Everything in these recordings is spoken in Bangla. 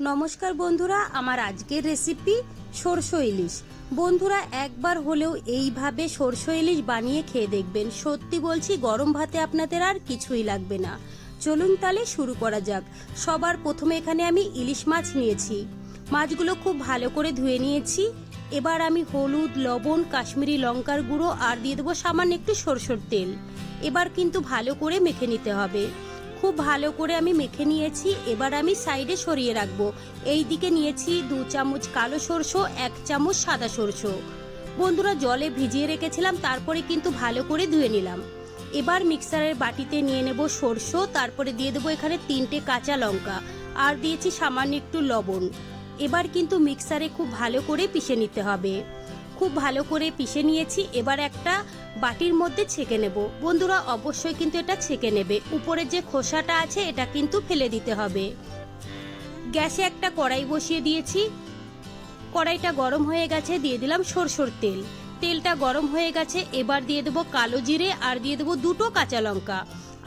নমস্কার বন্ধুরা, আমার আজকের রেসিপি সরষে ইলিশ। বন্ধুরা, একবার হলেও এইভাবে সরষে ইলিশ বানিয়ে খেয়ে দেখবেন। সত্যি বলছি, গরম ভাতে আপনাদের আর কিছুই লাগবে না। চলুন তাহলে শুরু করা যাক। সবার প্রথমে এখানে আমি ইলিশ মাছ নিয়েছি। মাছগুলো খুব ভালো করে ধুয়ে নিয়েছি। এবার আমি হলুদ, লবণ, কাশ্মীরি লঙ্কার গুঁড়ো আর দিয়ে দেবো সামান্য একটু সরষের তেল। এবার কিন্তু ভালো করে মেখে নিতে হবে। খুব ভালো করে আমি মেখে নিয়েছি, এবার আমি সাইডে সরিয়ে রাখব। এই দিকে নিয়েছি দু চামচ কালো সরষে, এক চামচ সাদা সরষে। বন্ধুরা, জলে ভিজিয়ে রেখেছিলাম, তারপরে কিন্তু ভালো করে ধুয়ে নিলাম। এবার মিক্সারের বাটিতে নিয়ে নেব সরষে, তারপরে দিয়ে দেবো এখানে তিনটে কাঁচা লঙ্কা, আর দিয়েছি সামান্য একটু লবণ। এবার কিন্তু মিক্সারে খুব ভালো করে পিষে নিতে হবে। খুব ভালো করে পিষে নিয়েছি, এবার একটা বাটির মধ্যে ছেঁকে নেব। বন্ধুরা, অবশ্যই কিন্তু এটা ছেঁকে নেবে। উপরে যে খোসাটা আছে, এটা কিন্তু ফেলে দিতে হবে। গ্যাসে একটা কড়াই বসিয়ে দিয়েছি। কড়াইটা গরম হয়ে গেছে, দিয়ে দিলাম সরষের তেল। তেলটা গরম হয়ে গেছে, এবার দিয়ে দেবো কালো জিরে আর দিয়ে দেবো দুটো কাঁচা লঙ্কা।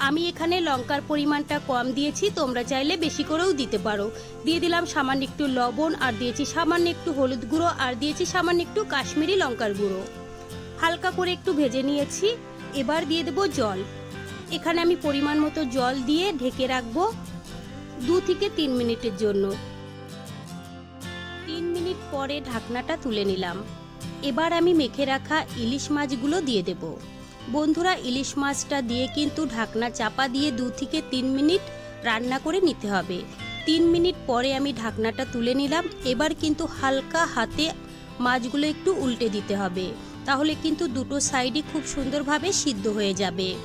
আমি এখানে লঙ্কার পরিমাণটা কম দিয়েছি, তোমরা চাইলে বেশি করেও দিতে পারো। দিয়ে দিলাম সামান্য একটু লবণ, আর দিয়েছি সামান্য একটু হলুদ গুঁড়ো, আর দিয়েছি সামান্য একটু কাশ্মীরি লঙ্কার গুঁড়ো। হালকা করে একটু ভেজে নিয়েছি, এবার দিয়ে দেবো জল। এখানে আমি পরিমাণ মতো জল দিয়ে ঢেকে রাখব দু থেকে তিন মিনিটের জন্য। তিন মিনিট পরে ঢাকনাটা তুলে নিলাম। এবার আমি মেখে রাখা ইলিশ মাছগুলো দিয়ে দেব। বন্ধুরা ইলিশ মাছটা দিয়ে কিন্তু ঢাকনা চাপা দিয়ে দু থেকে তিন মিনিট রান্না করে নিতে হবে। তিন মিনিট পরে আমি ঢাকনাটা তুলে নিলাম। এবার কিন্তু হালকা হাতে মাছগুলো একটু উল্টে দিতে হবে। তাহলে কিন্তু দুটো সাইডই খুব সুন্দরভাবে সিদ্ধ হয়ে যাবে।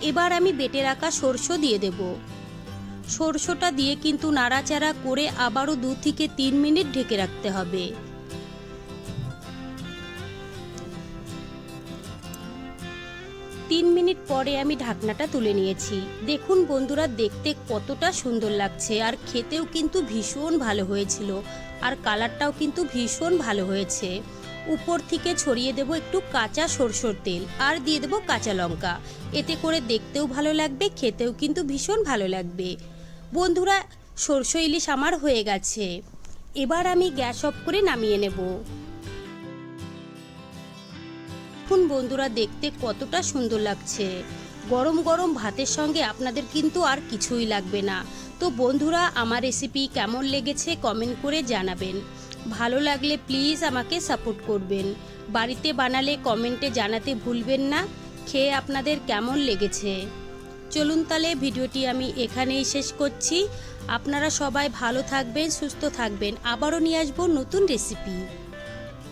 এবার আমি বেটে রাখা সরষে দিয়ে দেব। সরষেটা দিয়ে কিন্তু নাড়াচাড়া করে আবারও দু থেকে তিন মিনিট ঢেকে রাখতে হবে। তিন মিনিট পরে আমি ঢাকনাটা তুলে নিয়েছি। দেখুন বন্ধুরা, দেখতে কতটা সুন্দর লাগছে। আর খেতেও কিন্তু ভীষণ ভালো হয়েছিল। আর কালারটাও কিন্তু ভীষণ ভালো হয়েছে। উপর থেকে ছড়িয়ে দেব একটু কাঁচা সরষের তেল আর দিয়ে দেবো কাঁচা লঙ্কা। এতে করে দেখতেও ভালো লাগবে, খেতেও কিন্তু ভীষণ ভালো লাগবে। বন্ধুরা, সরষে ইলিশ আমার হয়ে গেছে। এবার আমি গ্যাস অফ করে নামিয়ে নেব। দেখুন বন্ধুরা, দেখতে কতটা সুন্দর লাগছে। গরম গরম ভাতের সঙ্গে আপনাদের কিন্তু আর কিছুই লাগবে না। তো বন্ধুরা, আমার রেসিপি কেমন লেগেছে কমেন্ট করে জানাবেন। ভালো লাগলে প্লিজ আমাকে সাপোর্ট করবেন। বাড়িতে বানালে কমেন্টে জানাতে ভুলবেন না। খেয়ে আপনাদের কেমন লেগেছে? চলুন তাহলে ভিডিওটি আমি এখানেই শেষ করছি। আপনারা সবাই ভালো থাকবেন, সুস্থ থাকবেন। আবারও নিয়ে আসব নতুন রেসিপি